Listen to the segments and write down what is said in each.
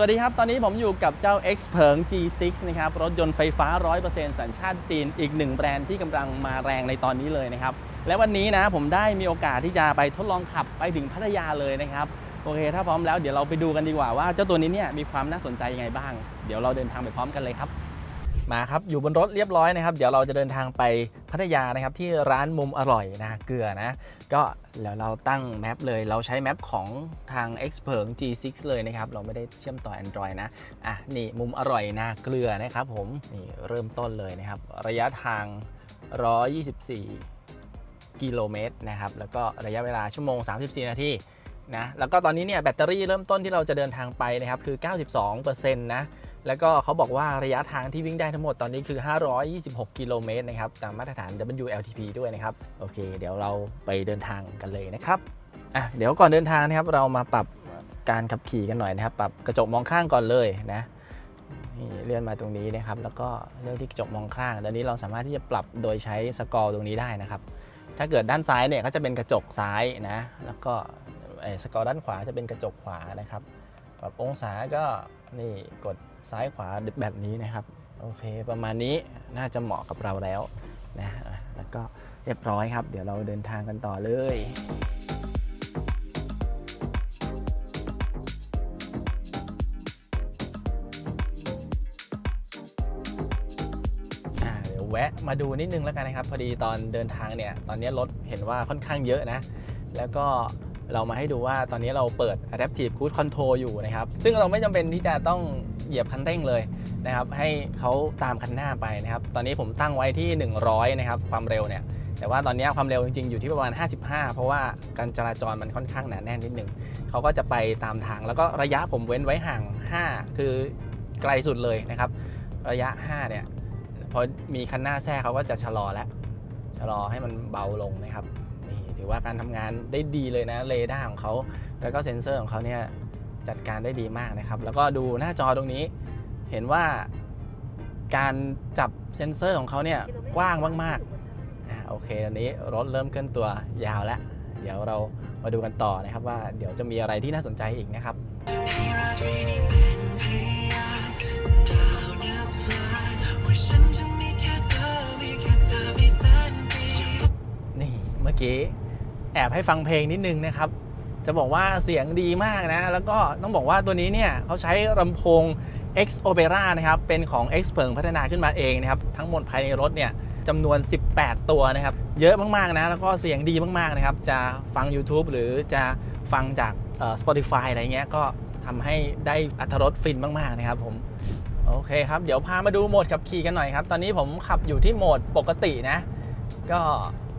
วัสดีครับ ตอนนี้ผมอยู่กับเจ้า X เพิง G6 นะครับ รถยนต์ไฟฟ้า 100%สัญชาติจีน อีกหนึ่งแบรนด์ที่กำลังมาแรงในตอนนี้เลยนะครับ และวันนี้นะผมได้มีโอกาสที่จะไปทดลองขับไปถึงพัทยาเลยนะครับ โอเค ถ้าพร้อมแล้วเดี๋ยวเราไปดูกันดีกว่าว่าเจ้าตัวนี้เนี่ยมีความน่าสนใจยังไงบ้าง เดี๋ยวเราเดินทางไปพร้อมกันเลยครับ มาครับ อยู่บนรถเรียบร้อยนะครับ เดี๋ยวเราจะเดินทางไปพัทยานะครับ ที่ร้านมุมอร่อยนาเกลือนะ ก็แล้วเราตั้งแมปเลย เราใช้แมปของทาง x p e r G6 เลยนะครับ เราไม่ได้เชื่อมต่อ Android นะ อะ นี่มุมอร่อยนาเกลือนะครับผม นี่เริ่มต้นเลยนะครับ ระยะทาง 124 กิโลเมตรนะครับ แล้วก็ระยะเวลาชั่วโมง 34 นาทีนะ แล้วก็ตอนนี้เนี่ยแบตเตอรี่เริ่มต้นที่เราจะเดินทางไปนะครับคือ 92%นะ แล้วก็เขาบอกว่าระยะทางที่วิ่งได้ทั้งหมดตอนนี้คือ 526 กิโลเมตรนะครับ ตามมาตรฐาน WLTP ด้วยนะครับ โอเค เดี๋ยวเราไปเดินทางกันเลยนะครับอะเดี๋ยวก่อนเดินทางนะครับ เรามาปรับการขับขี่กันหน่อยนะครับ ปรับกระจกมองข้างก่อนเลยนะเลื่อนมาตรงนี้นะครับ แล้วก็เลื่อกที่กระจกมองข้างตอนนี้เราสามารถที่จะปรับโดยใช้สกอร์ตรงนี้ได้นะครับ ถ้าเกิดด้านซ้ายเนี่ยก็จะเป็นกระจกซ้ายนะ แล้วก็สกอร์ด้านขวาจะเป็นกระจกขวานะครับ ปรับองศาก็นี่กด ซ้ายขวาแบบนี้นะครับ โอเค ประมาณนี้น่าจะเหมาะกับเราแล้วนะแล้วก็เรียบร้อยครับ เดี๋ยวเราเดินทางกันต่อเลยอ่าเดี๋ยวแวะมาดูนิดนึงแล้วกันนะครับ พอดีตอนเดินทางเนี่ย ตอนนี้รถเห็นว่าค่อนข้างเยอะนะ แล้วก็เรามาให้ดูว่าตอนนี้เราเปิด Adaptive Cruise Control อยู่นะครับ ซึ่งเราไม่จำเป็นที่จะต้อง เหยียบคันเร่งเลยนะครับให้เขาตามคันหน้าไปนะครับตอนนี้ผมตั้งไว้ที่ 100 นะครับความเร็วเนี่ยแต่ว่าตอนนี้ความเร็วจริงๆอยู่ที่ประมาณ 55 เพราะว่าการจราจรมันค่อนข้างหนาแน่นนิดนึงเขาก็จะไปตามทางแล้วก็ระยะผมเว้นไว้ห่าง 5 คือไกลสุดเลยนะครับ ระยะ 5 เนี่ยพอมีคันหน้าแทรกเขาก็จะชะลอแล้วชะลอให้มันเบาลงนะครับนี่ถือว่าการทำงานได้ดีเลยนะเรดาร์ของเขาแล้วก็เซ็นเซอร์ของเขาเนี่ย จัดการได้ดีมากนะครับ แล้วก็ดูหน้าจอตรงนี้เห็นว่าการจับเซ็นเซอร์ของเขาเนี่ยกว้างมากๆอ่าโอเคอันนี้รถเริ่มเคลื่อนตัวยาวแล้ว เดี๋ยวเรามาดูกันต่อนะครับว่าเดี๋ยวจะมีอะไรที่น่าสนใจอีกนะครับ นี่เมื่อกี้แอบให้ฟังเพลงนิดนึงนะครับ จะบอกว่าเสียงดีมากนะ แล้วก็ต้องบอกว่าตัวนี้เนี่ยเขาใช้ลำโพง X Opera นะครับ เป็นของ X เพิงพัฒนาขึ้นมาเองนะครับ ทั้งหมดภายในรถเนี่ยจำนวน 18 ตัวนะครับ เยอะมากๆนะ แล้วก็เสียงดีมากๆนะครับ จะฟัง YouTube หรือจะฟังจาก Spotify อะไรเงี้ย ก็ทำให้ได้อัตรสฟินมากๆนะครับผมโอเคครับ เดี๋ยวพามาดูโหมดขับขี่กันหน่อยครับ ตอนนี้ผมขับอยู่ที่โหมดปกตินะ ก็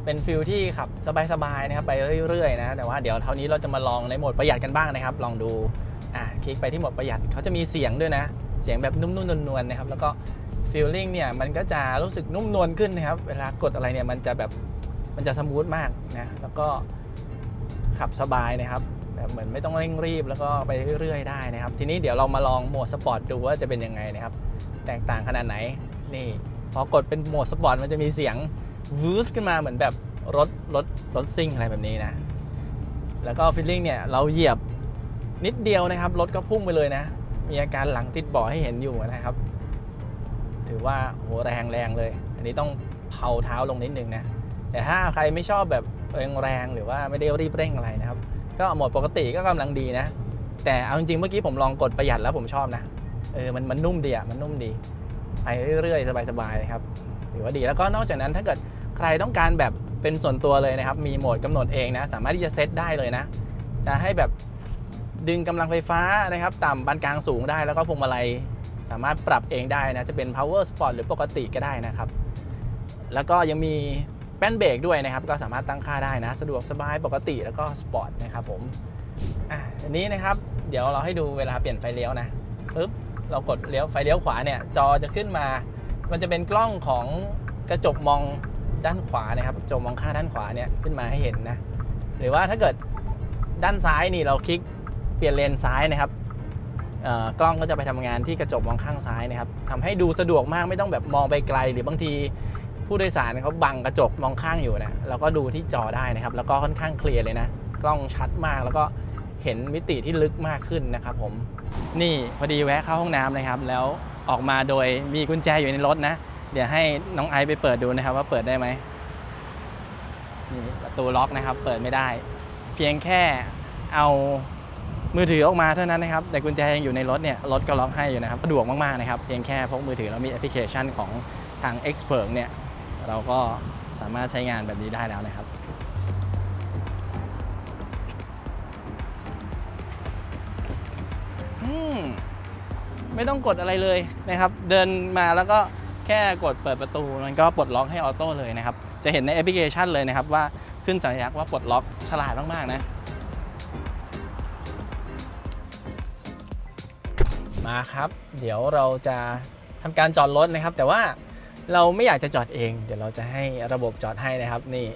เป็นฟิลที่ขับสบายๆนะครับไปเรื่อยๆนะแต่ว่าเดี๋ยวเท่านี้เราจะมาลองในโหมดประหยัดกันบ้างนะครับ ลองดูอะคลิกไปที่โหมดประหยัดเขาจะมีเสียงด้วยนะ เสียงแบบนุ่มๆนวลๆนะครับแล้วก็ฟีลลิ่งเนี่ยมันก็จะรู้สึกนุ่มนวลขึ้นนะครับ เวลากดอะไรเนี่ยมันจะแบบมันจะสมูทมากนะแล้วก็ขับสบายนะครับแบบเหมือนไม่ต้องเร่งรีบแล้วก็ไปเรื่อยๆได้นะครับ ทีนี้เดี๋ยวเรามาลองโหมดสปอร์ตดูว่าจะเป็นยังไงนะครับ แตกต่างขนาดไหนนี่พอกดเป็นโหมดสปอร์ตมันจะมีเสียง วืสขึ้นมาเหมือนแบบรถรถรถซิ่งอะไรแบบนี้นะ แล้วก็ฟีลลิ่งเนี่ยเราเหยียบนิดเดียวนะครับ รถก็พุ่งไปเลยนะ มีอาการหลังติดบาะให้เห็นอยู่นะครับ ถือว่าโหแรงแรงเลย อันนี้ต้องเผาเท้าลงนิดนึงนะ แต่ถ้าใครไม่ชอบแบบแรงๆหรือว่าไม่ได้รีบเร่งอะไรนะครับ ก็โหมดปกติก็กำลังดีนะ แต่เอาจริงๆเมื่อกี้ผมลองกดประหยัดแล้วผมชอบนะ เออมันมันนุ่มดีอะมันนุ่มดีไปเรื่อยๆ สบายๆนะครับถือว่าดีแล้วก็นอกจากนั้นถ้าเกิด รต้องการแบบเป็นส่วนตัวเลยนะครับ มีโหมดกำหนดเองนะ สามารถที่จะเซตได้เลยนะ จะให้แบบดึงกำลังไฟฟ้านะครับ ต่ำปานกลางสูงได้ แล้วก็พวงมาลัยสามารถปรับเองได้นะ จะเป็น power sport หรือปกติก็ได้นะครับ แล้วก็ยังมีแป้นเบรกด้วยนะครับ ก็สามารถตั้งค่าได้นะ สะดวกสบายปกติแล้วก็สปอร์ตนะครับผม อะอันนี้นะครับ เดี๋ยวเราให้ดูเวลาเปลี่ยนไฟเลี้ยวนะปึ๊บ เรากดเลี้ยวไฟเลี้ยวขวาเนี่ย จอจะขึ้นมา มันจะเป็นกล้องของกระจกมอง ด้านขวานะครับกระจกมองข้างด้านขวาเนี่ยขึ้นมาให้เห็นนะ หรือว่าถ้าเกิดด้านซ้ายนี่เราคลิกเปลี่ยนเลนซ้ายนะครับเอ่อกล้องก็จะไปทำงานที่กระจกมองข้างซ้ายนะครับทำให้ดูสะดวกมากไม่ต้องแบบมองไปไกล หรือบางทีผู้โดยสารเขาบังกระจกมองข้างอยู่นะเราก็ดูที่จอได้นะครับ แล้วก็ค่อนข้างเคลียร์เลยนะ กล้องชัดมากแล้วก็เห็นมิติที่ลึกมากขึ้นนะครับผมนี่พอดีแวะเข้าห้องน้ำนะครับ แล้วออกมาโดยมีกุญแจอยู่ในรถนะ เดี๋ยวให้น้องไอซ์ไปเปิดดูนะครับ ว่าเปิดได้ไหมนี่ประตูล็อกนะครับ เปิดไม่ได้ เพียงแค่เอามือถือออกมาเท่านั้นนะครับ แต่กุญแจยังอยู่ในรถเนี่ยรถก็ล็อกให้อยู่นะครับสะดวกมากๆนะครับ เพียงแค่พกมือถือแล้วมีแอปพลิเคชันของทาง Expert เนี่ยเราก็สามารถใช้งานแบบนี้ได้แล้วนะครับอืมไม่ต้องกดอะไรเลยนะครับ เดินมาแล้วก็ แค่กดเปิดประตูมันก็ปลดล็อกให้ออโต้เลยนะครับ จะเห็นในแอปพลิเคชันเลยนะครับว่าขึ้นสัญลักษณ์ว่าปลดล็อกฉลาดมากๆนะ มาครับ เดี๋ยวเราจะทำการจอดรถนะครับ แต่ว่าเราไม่อยากจะจอดเอง เดี๋ยวเราจะให้ระบบจอดให้นะครับนี่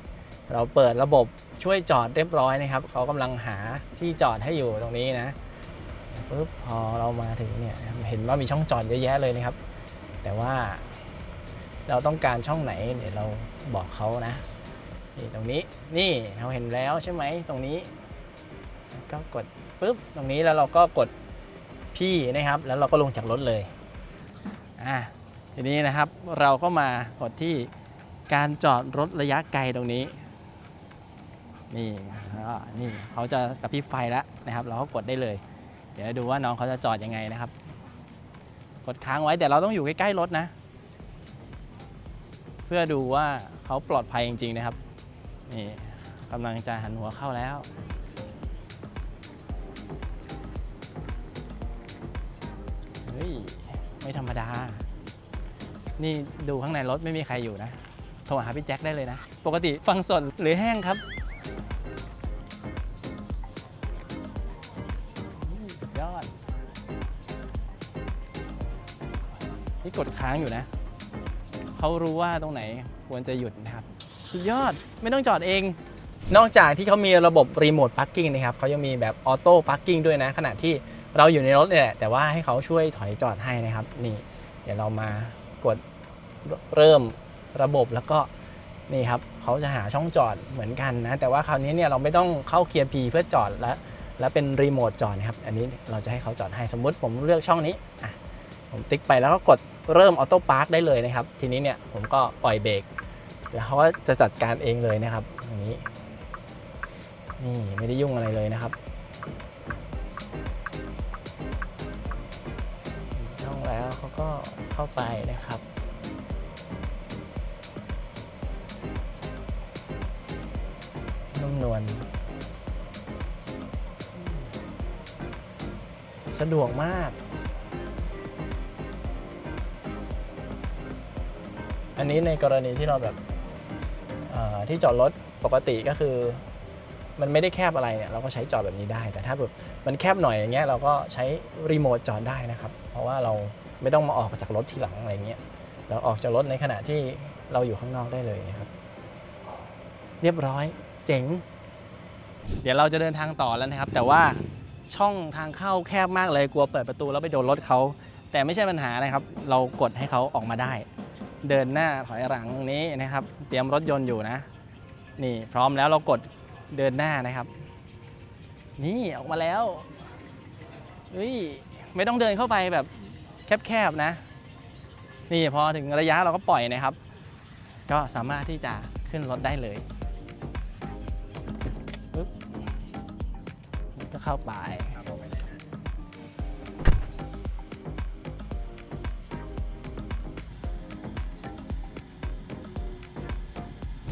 เราเปิดระบบช่วยจอดเรียบร้อยนะครับเขากำลังหาที่จอดให้อยู่ตรงนี้นะปุ๊บพอเรามาถึงเนี่ยเห็นว่ามีช่องจอดเยอะแยะเลยนะครับ แต่ว่า เราต้องการช่องไหนเดี๋ยวเราบอกเขานะนี่ตรงนี้นี่เราเห็นแล้วใช่ไหมตรงนี้ ก็กดปุ๊บตรงนี้แล้วเราก็กดพี่นะครับ แล้วเราก็ลงจากรถเลยอะทีนี้นะครับเราก็มากดที่การจอดรถระยะไกลตรงนี้ นี่นี่เขาจะกระพริบไฟแล้วนะครับ เราก็กดได้เลย เดี๋ยวดูว่าน้องเขาจะจอดยังไงนะครับ กดค้างไว้แต่เราต้องอยู่ใกล้ๆรถนะ เพื่อดูว่าเขาปลอดภัยจริง ๆ นะครับนี่กำลังจะหันหัวเข้าแล้ว เฮ้ย ไม่ธรรมดา นี่ดูข้างในรถไม่มีใครอยู่นะ โทรหาพี่แจ็คได้เลยนะ ปกติฟังสดหรือแห้งครับยอด นี่กดค้างอยู่นะ เขารู้ว่าตรงไหนควรจะหยุดนะครับ สุดยอดไม่ต้องจอดเอง นอกจากที่เขามีระบบรีโมทพาร์กิ้งนะครับเขายังมีแบบออโต้พาร์กิ้งด้วยนะ ขณะที่เราอยู่ในรถเนี่ยแหละแต่ว่าให้เขาช่วยถอยจอดให้นะครับนี่ เดี๋ยวเรามากดเริ่มระบบแล้วก็นี่ครับเขาจะหาช่องจอดเหมือนกันนะ แต่ว่าคราวนี้เนี่ยเราไม่ต้องเข้าเกียร์ P เพื่อจอดแล้ว แล้วเป็นรีโมทจอดนะครับ อันนี้เราจะให้เขาจอดให้สมมุติผมเลือกช่องนี้อะ ผมติ๊กไปแล้วก็กดเริ่มออโต้พาร์คได้เลยนะครับ ทีนี้เนี่ยผมก็ปล่อยเบรกแล้วเขาก็จะจัดการเองเลยนะครับอย่างนี้ นี่ไม่ได้ยุ่งอะไรเลยนะครับช่องแล้วเขาก็เข้าไปนะครับนุ่มนวลสะดวกมาก อันนี้ในกรณีที่เราแบบเอ่อที่จอดรถปกติก็คือ มันไม่ได้แคบอะไรเนี่ยเราก็ใช้จอดแบบนี้ได้ แต่ถ้าแบบมันแคบหน่อยอย่างเงี้ยเราก็ใช้รีโมทจอดได้นะครับ เพราะว่าเราไม่ต้องมาออกจากรถทีหลังอะไรเงี้ยเราออกจากรถในขณะที่เราอยู่ข้างนอกได้เลยนะครับ เรียบร้อยเจ๋ง เดี๋ยวเราจะเดินทางต่อแล้วนะครับ แต่ว่าช่องทางเข้าแคบมากเลยกลัวเปิดประตูแล้วไปโดนรถเขาแต่ไม่ใช่ปัญหานะครับ เรากดให้เขาออกมาได้ เดินหน้าถอยหลังนี้นะครับ เตรียมรถยนต์อยู่นะ นี่พร้อมแล้วเรากดเดินหน้านะครับ นี่ออกมาแล้วเฮ้ยไม่ต้องเดินเข้าไปแบบแคบๆนะ นี่พอถึงระยะเราก็ปล่อยนะครับ ก็สามารถที่จะขึ้นรถได้เลยปึ๊บก็เข้าไป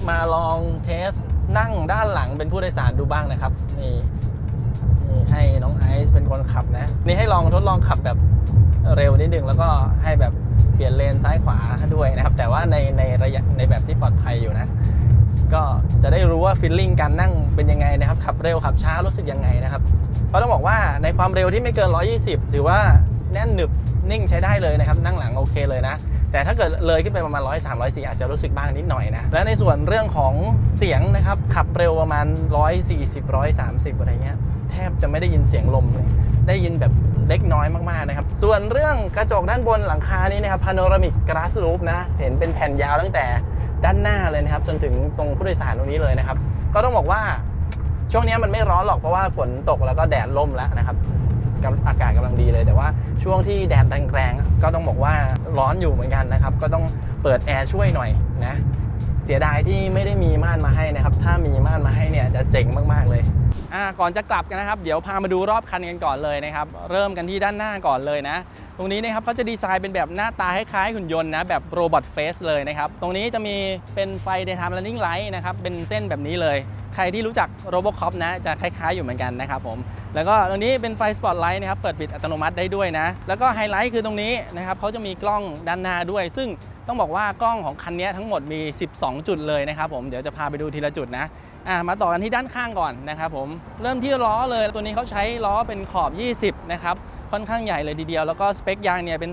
มาลองเทสนั่งด้านหลังเป็นผู้โดยสารดูบ้างนะครับ นี่นี่ให้น้องไอซ์เป็นคนขับนะ นี่ให้ลองทดลองขับแบบเร็วนิดนึงแล้วก็ให้แบบเปลี่ยนเลนซ้ายขวาด้วยนะครับ แต่ว่าในในระยะในแบบที่ปลอดภัยอยู่นะ ก็จะได้รู้ว่าฟีลลิ่งการนั่งเป็นยังไงนะครับ ขับเร็วขับช้ารู้สึกยังไงนะครับเพราะต้องบอกว่าในความเร็วที่ไม่เกิน 120 ถือว่าแน่นหนึบนิ่งใช้ได้เลยนะครับ นั่งหลังโอเคเลยนะ แต่ถ้าเกิดเลยขึ้นไปประมาณ100 300 4อาจจะรู้สึกบ้างนิดหน่อยนะ และในส่วนเรื่องของเสียงนะครับ ขับเร็วประมาณ140 130อะไรเงี้ยแทบจะไม่ได้ยินเสียงลมเลยได้ยินแบบเล็กน้อยมากๆนะครับ ส่วนเรื่องกระจกด้านบนหลังคานี้นะครับ panoramic glass roof นะ เห็นเป็นแผ่นยาวตั้งแต่ด้านหน้าเลยนะครับ จนถึงตรงผู้โดยสารตรงนี้เลยนะครับ ก็ต้องบอกว่าช่วงนี้มันไม่ร้อนหรอกเพราะว่าฝนตกแล้วก็แดดล่มแล้วนะครับ อากาศกำลังดีเลย แต่ว่าช่วงที่แดดแรงๆก็ต้องบอกว่าร้อนอยู่เหมือนกันนะครับ ก็ต้องเปิดแอร์ช่วยหน่อยนะเสียดายที่ไม่ได้มีม่านมาให้นะครับ ถ้ามีม่านมาให้เนี่ยจะเจ๋งมากๆเลยอ่าก่อนจะกลับกันนะครับ เดี๋ยวพามาดูรอบคันกันก่อนเลยนะครับ เริ่มกันที่ด้านหน้าก่อนเลยนะ ตรงนี้นะครับเขาจะดีไซน์เป็นแบบหน้าตาคล้ายๆหุ่นยนต์นะแบบโรบอทเฟสเลยนะครับ ตรงนี้จะมีเป็นไฟ daytime running light นะครับเป็นเส้นแบบนี้เลย ใครที่รู้จัก Robocop นะจะคล้ายๆอยู่เหมือนกันนะครับผมแล้วก็ตรงนี้เป็นไฟสปอตไลท์นะครับเปิดปิดอัตโนมัติได้ด้วยนะ แล้วก็ไฮไลท์คือตรงนี้นะครับเขาจะมีกล้องด้านหน้าด้วย ซึ่งต้องบอกว่ากล้องของคันนี้ทั้งหมดมี 12 จุดเลยนะครับผมเดี๋ยวจะพาไปดูทีละจุดนะอะมาต่อกันที่ด้านข้างก่อนนะครับผมเริ่มที่ล้อเลยตัวนี้เขาใช้ล้อเป็นขอบ 20 นะครับ ค่อนข้างใหญ่เลยทีเดียว แล้วก็สเปคยางเนี่ยเป็น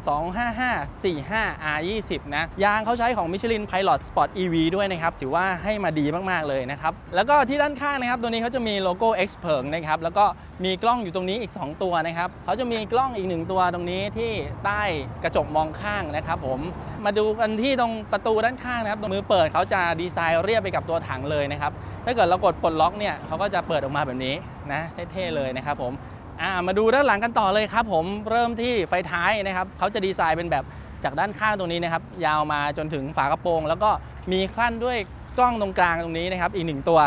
255 45 R20 นะ ยางเขาใช้ของ Michelin Pilot Sport EV ด้วยนะครับ ถือว่าให้มาดีมากๆเลยนะครับ แล้วก็ที่ด้านข้างนะครับ ตัวนี้เขาจะมีโลโก้ X เพิงนะครับ แล้วก็มีกล้องอยู่ตรงนี้อีก 2 ตัวนะครับเขาจะมีกล้องอีก 1 ตัวตรงนี้ที่ใต้กระจกมองข้างนะครับผมมาดูกันที่ตรงประตูด้านข้างนะครับตรงมือเปิดเขาจะดีไซน์เรียบไปกับตัวถังเลยนะครับถ้าเกิดเรากดปลดล็อกเนี่ยเขาก็จะเปิดออกมาแบบนี้นะเท่ๆเลยนะครับผม อ่ามาดูด้านหลังกันต่อเลยครับ ผมเริ่มที่ไฟท้ายนะครับเขาจะดีไซน์เป็นแบบจากด้านข้างตรงนี้นะครับ ยาวมาจนถึงฝากระโปรง แล้วก็มีคลั่นด้วยกล้องตรงกลางตรงนี้นะครับอีกหนึ่งตัว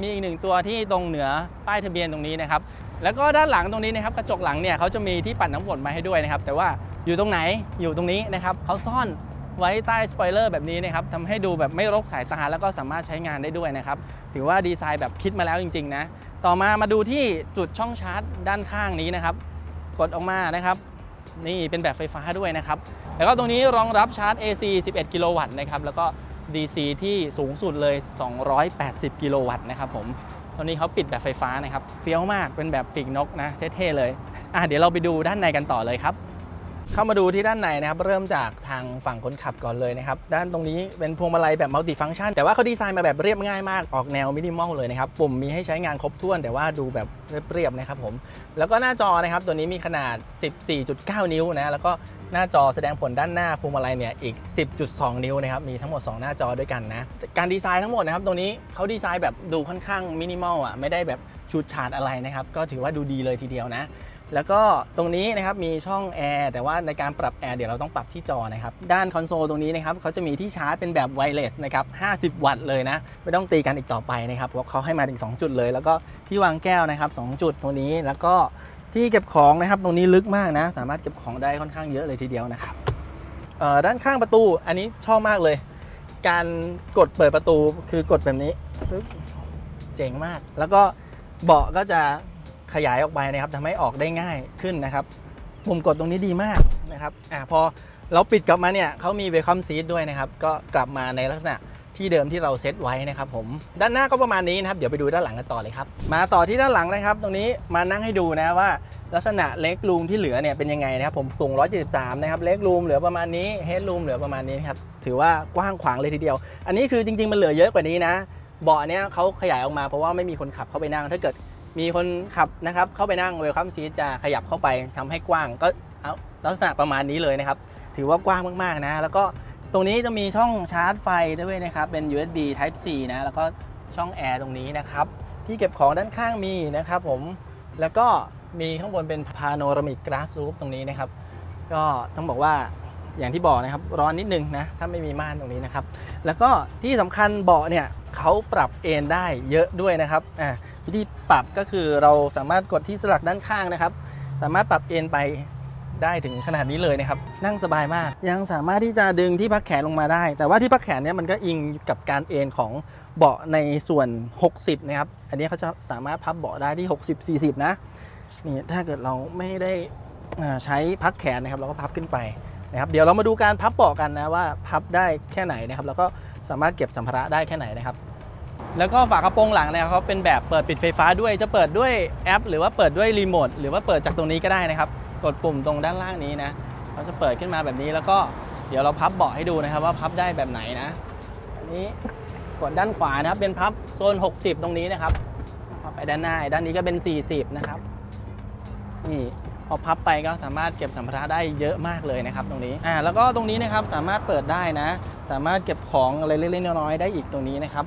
มีอีกหนึ่งตัวที่ตรงเหนือป้ายทะเบียนตรงนี้นะครับแล้วก็ด้านหลังตรงนี้นะครับกระจกหลังเนี่ยเขาจะมีที่ปัดน้ำฝนมาให้ด้วยนะครับแต่ว่าอยู่ตรงไหนอยู่ตรงนี้นะครับเขาซ่อนไว้ใต้สปอยเลอร์แบบนี้นะครับทำให้ดูแบบไม่รกสายตาแล้วก็สามารถใช้งานได้ด้วยนะครับถือว่าดีไซน์แบบคิดมาแล้วจริง ๆ นะ ต่อมามาดูที่จุดช่องชาร์จด้านข้างนี้นะครับ กดออกมานะครับ นี่เป็นแบบไฟฟ้าด้วยนะครับ แล้วก็ตรงนี้รองรับชาร์จ AC 11 กิโลวัตต์นะครับแล้วก็ DC ที่สูงสุดเลย 280 กิโลวัตต์นะครับผมตอนนี้เขาปิดแบบไฟฟ้านะครับ เฟี้ยวมากเป็นแบบปีกนกนะเท่ๆเลยอะเดี๋ยวเราไปดูด้านในกันต่อเลยครับ เข้ามาดูที่ด้านในนะครับเริ่มจากทางฝั่งคนขับก่อนเลยนะครับด้านตรงนี้เป็นพวงมาลัยแบบมัลติฟัง c t ชันแต่ว่าเขาดีไซน์มาแบบเรียบง่ายมากออกแนวมินิมอลเลยนะครับปุ่มมีให้ใช้งานครบถ้วน แต่ว่าดูแบบเรียบๆนะครับผมแล้วก็หน้าจอนะครับตัวนี้มีขนาด 14.9 นิ้วนะแล้วก็หน้าจอแสดงผลด้านหน้าพวงมาลัยเนี่ยอีก 10.2 นิ้วนะครับมีทั้งหมด 2 หน้าจอด้วยกันนะการดีไซน์ทั้งหมดนะครับตรงนี้เขาดีไซน์แบบดูค่อนข้างมินิมอลอะไม่ได้แบบชูดฉาดอะไรนะครับก็ถือว่าดูดีเลยทีเดียวนะ แล้วก็ตรงนี้นะครับมีช่องแอร์แต่ว่าในการปรับแอร์เดี๋ยวเราต้องปรับที่จอนะครับ ด้านคอนโซลตรงนี้นะครับเขาจะมีที่ชาร์จเป็นแบบไวเลสนะครับ 50 วัตต์เลยนะ ไม่ต้องตีกันอีกต่อไปนะครับเพราะเขาให้มาถึง 2 จุดเลย แล้วก็ที่วางแก้วนะครับ 2 จุดตรงนี้แล้วก็ที่เก็บของนะครับตรงนี้ลึกมากนะ สามารถเก็บของได้ค่อนข้างเยอะเลยทีเดียวนะครับด้านข้างประตูอันนี้ชอบมากเลย การกดเปิดประตูคือกดแบบนี้เจ๋งมาก แล้วก็เบาะก็จะ ขยายออกไปนะครับทำให้ออกได้ง่ายขึ้นนะครับปุ่มกดตรงนี้ดีมากนะครับอ่าพอเราปิดกลับมาเนี่ยเขามีเวลคัมซีทด้วยนะครับ ก็กลับมาในลักษณะที่เดิมที่เราเซตไว้นะครับผมด้านหน้าก็ประมาณนี้นะครับ เดี๋ยวไปดูด้านหลังกันต่อเลยครับ มาต่อที่ด้านหลังนะครับ ตรงนี้มานั่งให้ดูนะว่าลักษณะเล็กรูมที่เหลือเนี่ยเป็นยังไงนะครับผมสูง 173 นะครับเล็กรูมเหลือประมาณนี้เฮดรูมเหลือประมาณนี้นครับถือว่ากว้างขวางเลยทีเดียว อันนี้คือจริง ๆ มันเหลือเยอะกว่านี้นะเบาะเนี้ยเขาขยายออกมาเพราะว่าไม่มีคนขับเข้าไปนั่ง ถ้าเกิด มีคนขับนะครับเข้าไปนั่งเวลคัมซีจะขยับเข้าไปทำให้กว้างก็เอาลักษณะประมาณนี้เลยนะครับ ถือว่ากว้างมากๆนะ แล้วก็ตรงนี้จะมีช่องชาร์จไฟด้วยนะครับ เป็น USB Type C นะแล้วก็ช่องแอร์ตรงนี้นะครับ ที่เก็บของด้านข้างมีนะครับผมแล้วก็มีข้างบนเป็น Panoramic Glass Roof ตรงนี้นะครับ ก็ต้องบอกว่าอย่างที่บอกนะครับ ร้อนนิดนึงนะ ถ้าไม่มีม่านตรงนี้นะครับ แล้วก็ที่สำคัญเบาะเนี่ยเขาปรับเอนได้เยอะด้วยนะครับอ่า วิธีปรับก็คือเราสามารถกดที่สลักด้านข้างนะครับ สามารถปรับเอ็นไปได้ถึงขนาดนี้เลยนะครับ นั่งสบายมาก ยังสามารถที่จะดึงที่พักแขนลงมาได้ แต่ว่าที่พักแขนเนี่ยมันก็อิงกับการเอนของเบาะในส่วน 60 นะครับ อันนี้เขาจะสามารถพับเบาะได้ที่ 60 40 นะนี่ถ้าเกิดเราไม่ได้ใช้พักแขนนะครับ เราก็พับขึ้นไปนะครับ เดี๋ยวเรามาดูการพับเบาะกันนะว่าพับได้แค่ไหนนะครับ แล้วก็สามารถเก็บสัมภาระได้แค่ไหนนะครับ แล้วก็ฝากระโปรงหลังเนี่ยเขาเป็นแบบเปิดปิดไฟฟ้าด้วยจะเปิดด้วยแอป หรือว่าเปิดด้วยรีโมทหรือว่าเปิดจากตรงนี้ก็ได้นะครับ กดปุ่มตรงด้านล่างนี้นะเขาจะเปิดขึ้นมาแบบนี้แล้วก็เดี๋ยวเราพับเบาะให้ดูนะครับว่าพับได้แบบไหนนะอันนี้กดด้านขวานะครับเป็นพับโซน 60 ตรงนี้นะครับพับไปด้านหน้าด้านนี้ก็เป็น 40 นะครับนี่พอพับไปก็สามารถเก็บสัมภาระได้เยอะมากเลยนะครับตรงนี้อ่าแล้วก็ตรงนี้นะครับสามารถเปิดได้นะ สามารถเก็บของอะไรเล็กๆน้อยๆได้อีกตรงนี้นะครับ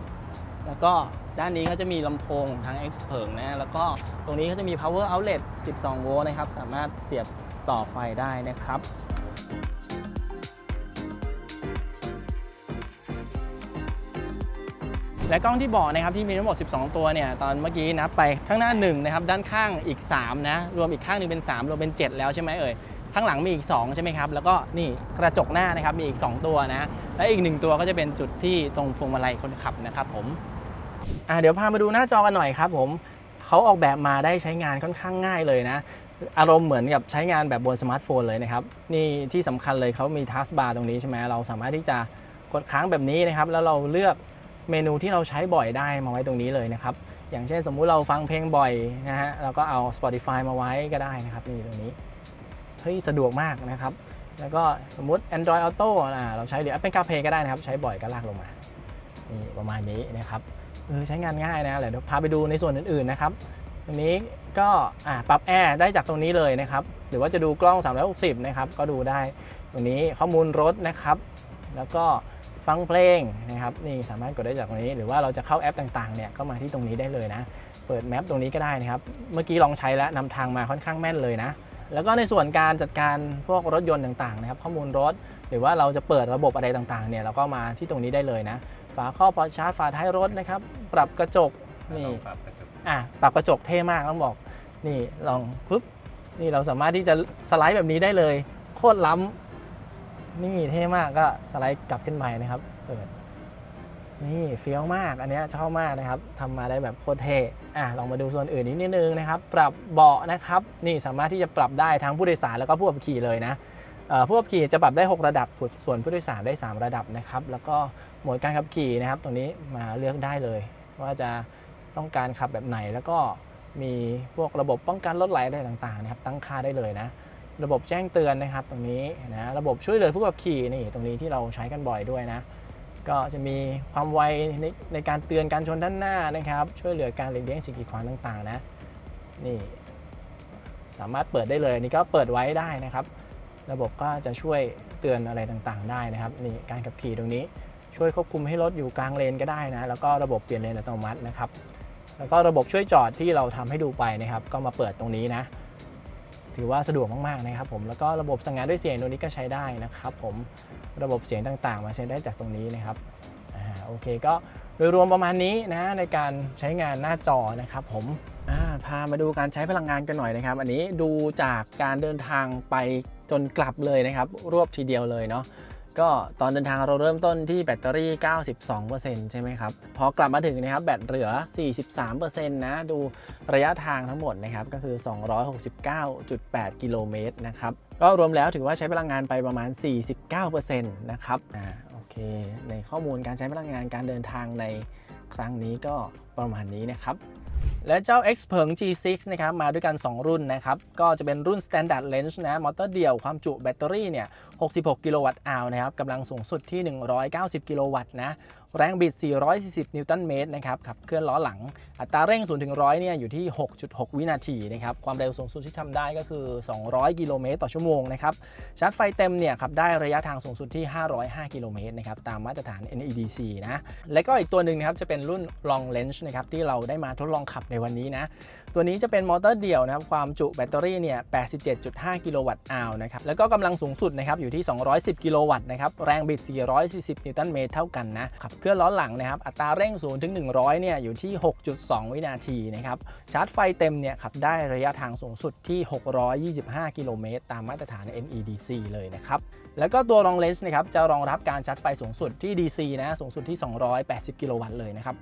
แล้วก็ด้านนี้เขาจะมีลำโพงของทาง X เพิงนะ แล้วก็ตรงนี้เขาจะมี power outlet 12 โวลต์นะครับ สามารถเสียบต่อไฟได้นะครับและกล้องที่บอกนะครับที่มีทั้งหมด 12 ตัวเนี่ยตอนเมื่อกี้นับไปข้างหน้า1นะครับด้านข้างอีก3นะรวมอีกข้างหนึงเป็น 3 รวมเป็น 7 แล้วใช่ไหมเอ่ยข้างหลังมีอีก 2 ใช่ไหมครับ แล้วก็นี่กระจกหน้านะครับมีอีก 2 ตัวนะและอีก 1 ตัวก็จะเป็นจุดที่ตรงพวงมาลัยคนขับนะครับผม อะเดี๋ยวพามาดูหน้าจอกันหน่อยครับผมเขาออกแบบมาได้ใช้งานค่อนข้างง่ายเลยนะ อารมณ์เหมือนกับใช้งานแบบบนสมาร์ทโฟนเลยนะครับ นี่ที่สำคัญเลยเขามีทัสบาร์ตรงนี้ใช่ไหมเราสามารถที่จะกดค้างแบบนี้นะครับ แล้วเราเลือกเมนูที่เราใช้บ่อยได้มาไว้ตรงนี้เลยนะครับ อย่างเช่นสมมุติเราฟังเพลงบ่อยนะฮะเราก็เอา Spotify มาไว้ก็ได้นะครับนี่ตรงนี้เฮ้ยสะดวกมากนะครับ แล้วก็สมมุติ Android Auto อ่าเราใช้หรือ Apple CarPlay ก็ได้นะครับ ใช้บ่อยก็ลากลงมานี่ประมาณนี้นะครับ เออใช้งานง่ายนะเดี๋ยวพาไปดูในส่วนอื่นๆนะครับตรงนี้ก็ปรับแอร์ได้จากตรงนี้เลยนะครับ หรือว่าจะดูกล้อง 360 นะครับ ก็ดูได้ตรงนี้ข้อมูลรถนะครับ แล้วก็ฟังเพลงนะครับนี่สามารถกดได้จากตรงนี้ หรือว่าเราจะเข้าแอปต่างๆเนี่ยก็มาที่ตรงนี้ได้เลยนะ เปิดแมปตรงนี้ก็ได้นะครับ เมื่อกี้ลองใช้แล้วนำทางมาค่อนข้างแม่นเลยนะ แล้วก็ในส่วนการจัดการพวกรถยนต์ต่างๆนะครับ ข้อมูลรถ หรือว่าเราจะเปิดระบบอะไรต่างๆเนี่ยเราก็มาที่ตรงนี้ได้เลยนะ ฝาครอบพอชาร์จฝาท้ายรถนะครับ ปรับกระจกนี่ปรับกระจกอะปรับกระจกเท่มากต้องบอกนี่ลองปุ๊บนี่เราสามารถที่จะสไลด์แบบนี้ได้เลย โคตรล้ำนี่เท่มากก็สไลด์กลับขึ้นไปนะครับเปิดนี่เฟี้ยวมากอันเนี้ยชอบมากนะครับทำมาได้แบบโคตรเท่อะลองมาดูส่วนอื่นนิดนึงนะครับ ปรับเบาะนะครับ นี่สามารถที่จะปรับได้ทั้งผู้โดยสารแล้วก็ผู้ขับขี่เลยนะเอ่อผู้ขับขี่จะปรับได้ 6 ระดับส่วนผู้โดยสารได้ 3 ระดับนะครับ แล้วก็โหมดการขับขี่นะครับ ตรงนี้มาเลือกได้เลย ว่าจะต้องการขับแบบไหนแล้วก็มีพวกระบบป้องกันรถไหลอะไรต่างๆนะครับ ตั้งค่าได้เลยนะ ระบบแจ้งเตือนนะครับ ตรงนี้นะระบบช่วยเหลือผู้ขับขี่นี่ตรงนี้ที่เราใช้กันบ่อยด้วยนะ ก็จะมีความไวในในการเตือนการชนด้านหน้านะครับ ช่วยเหลือการหลีกเลี่ยงสิ่งกีดขวางต่างๆนะนี่สามารถเปิดได้เลยนี่ก็เปิดไว้ได้นะครับ ระบบก็จะช่วยเตือนอะไรต่างๆ ได้นะครับนี่การขับขี่ตรงนี้ ช่วยควบคุมให้รถอยู่กลางเลนก็ได้นะ แล้วก็ระบบเปลี่ยนเลนอัตโนมัตินะครับ แล้วก็ระบบช่วยจอดที่เราทำให้ดูไปนะครับ ก็มาเปิดตรงนี้นะ ถือว่าสะดวกมากๆนะครับผม แล้วก็ระบบสั่งงานด้วยเสียงตรงนี้ก็ใช้ได้นะครับ ผม ระบบเสียงต่างๆ มาใช้ได้จากตรงนี้นะครับอโอเคก็โดยรวมประมาณนี้นะในการใช้งานหน้าจอนะครับผมาพามาดูการใช้พลังงานกันหน่อยนะครับ อันนี้ดูจากการเดินทางไปจนกลับเลยนะครับ รวบทีเดียวเลยเนาะ ก็ตอนเดินทางเราเริ่มต้นที่แบตเตอรี่ 92%ใช่ไหมครับ พอกลับมาถึงนะครับแบตเหลือ 43%นะดูระยะทางทั้งหมดนะครับก็คือ 269.8 กิโลเมตรนะครับ ก็รวมแล้วถือว่าใช้พลังงานไปประมาณ 49%นะครับอ่าโอเค ในข้อมูลการใช้พลังงานการเดินทางในครั้งนี้ก็ประมาณนี้นะครับ และเจ้า X เพิง G6 นะครับมาด้วยกัน 2 รุ่นนะครับ ก็จะเป็นรุ่น Standard Range นะมอเตอร์เดี่ยวความจุแบตเตอรี่เนี่ย 66 กิโลวัตต์อวนะครับกำลังสูงสุดที่ 190 กิโลวัตต์นะ แรงบิด 440 นิวตันเมตรนะครับขับเคลื่อนล้อหลัง อัตราเร่ง 0 ถึง 100 เนี่ยอยู่ที่ 6.6 วินาทีนะครับ ความเร็วสูงสุดที่ทำได้ก็คือ 200 กิโลเมตรต่อชั่วโมงนะครับ ชาร์จไฟเต็มเนี่ยขับได้ระยะทางสูงสุดที่ 505 กิโลเมตรนะครับ ตามมาตรฐาน NEDC นะ และก็อีกตัวหนึ่งนะครับ จะเป็นรุ่น Long Range นะครับ ที่เราได้มาทดลองขับในวันนี้นะ ตัวนี้จะเป็นมอเตอร์เดี่ยวนะครับ ความจุแบตเตอรี่เนี่ย 87.5 กิโลวัตต์อาวนะครับ แล้วก็กำลังสูงสุดนะครับอยู่ที่ 210 กิโลวัตต์นะครับ แรงบิด 440 นิวตันเมตรเท่ากันนะขับเคลื่อนล้อหลังนะครับอัตราเร่ง0ถึง100เนี่ยอยู่ที่ 6.2 วินาทีนะครับชาร์จไฟเต็มเนี่ยขับได้ระยะทางสูงสุดที่ 625 กิโลเมตรตามมาตรฐาน NEDC เลยนะครับแล้วก็ตัว Long Range นะครับจะรองรับการชาร์จไฟสูงสุดที่ DC นะสูงสุดที่ 280 กิโลวัตต์เลยนะครับ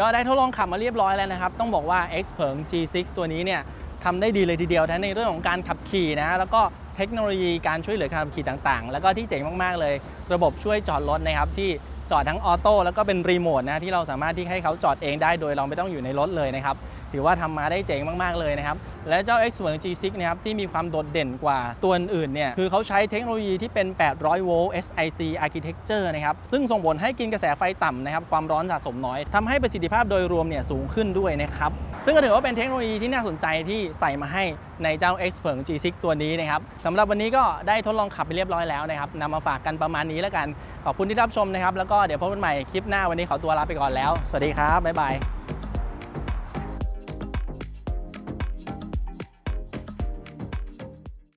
ก็ได้ทดลองขับมาเรียบร้อยแล้วนะครับต้องบอกว่า X เพิง G6 ตัวนี้เนี่ยทำได้ดีเลยทีเดียวทั้งในเรื่องของการขับขี่นะแล้วก็เทคโนโลยีการช่วยเหลือการขับขี่ต่างๆ แล้วก็ที่เจ๋งมากๆเลย ระบบช่วยจอดรถนะครับที่ จอดทั้งออโต้แล้วก็เป็นรีโมทนะที่เราสามารถที่ให้เขาจอดเองได้โดยเราไม่ต้องอยู่ในรถเลยนะครับถือว่าทำมาได้เจ๋งมากๆเลยนะครับ และเจ้า X เหมือง G6 นะครับที่มีความโดดเด่นกว่าตัวอื่นเนี่ยคือเขาใช้เทคโนโลยีที่เป็น 800 โวลต์ SiC architecture นะครับซึ่งส่งผลให้กินกระแสไฟต่ำนะครับความร้อนสะสมน้อยทำให้ประสิทธิภาพโดยรวมเนี่ยสูงขึ้นด้วยนะครับซึ่งก็ถือว่าเป็นเทคโนโลยีที่น่าสนใจที่ใส่มาให้ในเจ้า X เผิง G6 ตัวนี้นะครับสำหรับวันนี้ก็ได้ทดลองขับไปเรียบร้อยแล้วนะครับนำมาฝากกันประมาณนี้แล้วกัน ขอบคุณที่รับชมนะครับ แล้วก็เดี๋ยวพบกันใหม่คลิปหน้าวันนี้ขอตัวลาไปก่อนแล้ว สวัสดีครับ บ๊ายบาย